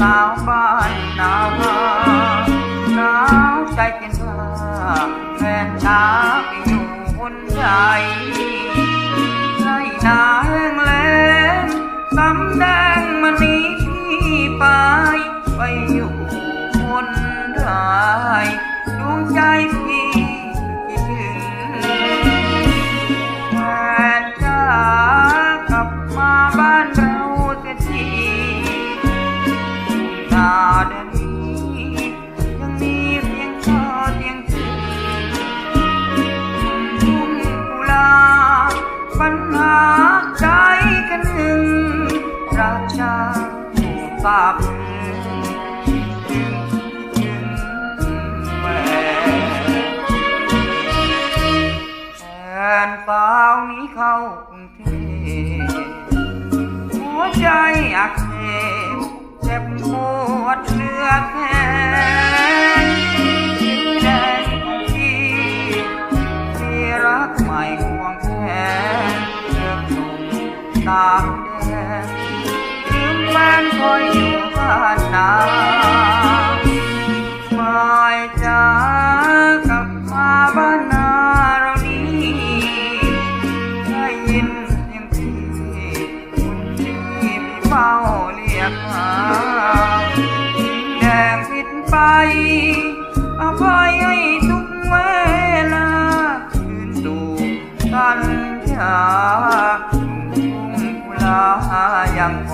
สาวบ้านนาหนาวใจเป็นว่าแฟนนาวไปอยู่คนใดใจนาแห้งแล้งสำแดงมันนี้พี่ไปไปอยู่คนใดดวงใจพี่ ผู้ทราบแฟนสาวนี้เข้ากรุงเทพหัวใจอักเสบเจ็บปวดเหลือแค่ที่แดงที่ที่รักใหม่ควงแขนเลือกหนุ่มตามแดน แฟนคอยอยู่บ้านนาไม่จ้ากลับมาบ้านนาเรานี้ได้ยินเสียงพี่คนที่พี่เฝ้าเรียกหาแดงผิดไปอภัยให้ทุกเวลาคืนสู่สัญญาทุ่งกุลายังค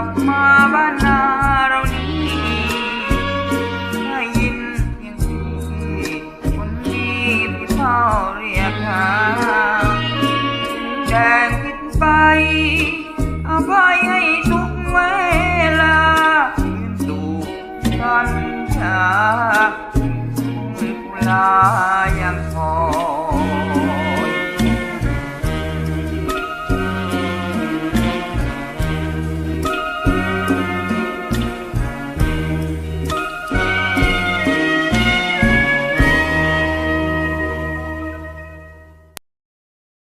ลับมาบ้านนาเรานี้ได้ยินเพียงพี่คนดีพี่เฝ้าเรียกหาแดงผิดไปอภัย